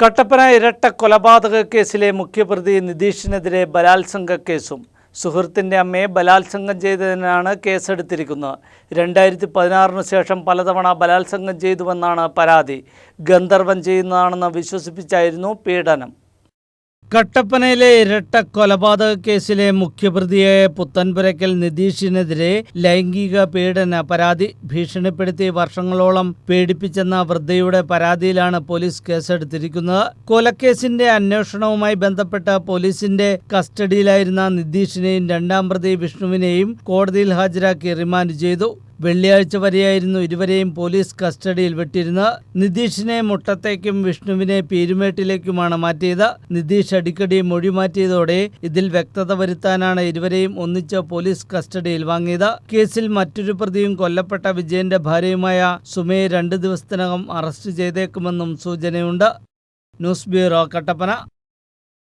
കട്ടപ്പന ഇരട്ട കൊലപാതക കേസിലെ മുഖ്യപ്രതി നിതീഷിനെതിരെ ബലാത്സംഗ കേസും സുഹൃത്തിന്റെ അമ്മയെ ബലാത്സംഗം ചെയ്തതിനാണ് കേസെടുത്തിരിക്കുന്നത്. രണ്ടായിരത്തി പതിനാറിന് ശേഷം പലതവണ ബലാത്സംഗം ചെയ്തുവെന്നാണ് പരാതി. ഗന്ധർവം ചെയ്യുന്നതാണെന്ന് വിശ്വസിപ്പിച്ചായിരുന്നു പീഡനം. കട്ടപ്പനയിലെ ഇരട്ട കൊലപാതക കേസിലെ മുഖ്യപ്രതിയായ പുത്തൻപുരയ്ക്കൽ നിതീഷിനെതിരെ ലൈംഗിക പീഡന പരാതി ഭീഷണിപ്പെടുത്തി വർഷങ്ങളോളം പീഡിപ്പിച്ചെന്ന വൃദ്ധയുടെ പരാതിയിലാണ് പോലീസ് കേസെടുത്തിരിക്കുന്നത്. കൊലക്കേസിന്റെ അന്വേഷണവുമായി ബന്ധപ്പെട്ട പോലീസിന്റെ കസ്റ്റഡിയിലായിരുന്ന നിതീഷിനെയും രണ്ടാം പ്രതി വിഷ്ണുവിനെയും കോടതിയിൽ ഹാജരാക്കി റിമാൻഡ് ചെയ്തു. വെള്ളിയാഴ്ച വരെയായിരുന്നു ഇരുവരെയും പോലീസ് കസ്റ്റഡിയിൽ വിട്ടിരുന്നത്. നിതീഷിനെ മുട്ടത്തേക്കും വിഷ്ണുവിനെ പീരുമേട്ടിലേക്കുമാണ് മാറ്റിയത്. നിതീഷ് അടിക്കടി മൊഴി മാറ്റിയതോടെ ഇതിൽ വ്യക്തത വരുത്താനാണ് ഇരുവരെയും ഒന്നിച്ച് പോലീസ് കസ്റ്റഡിയിൽ വാങ്ങിയത്. കേസിൽ മറ്റൊരു പ്രതിയും കൊല്ലപ്പെട്ട വിജയന്റെ ഭാര്യയുമായ സുമയെ രണ്ട് ദിവസത്തിനകം അറസ്റ്റ് ചെയ്തേക്കുമെന്നും സൂചനയുണ്ട്. News bureau Kattappana.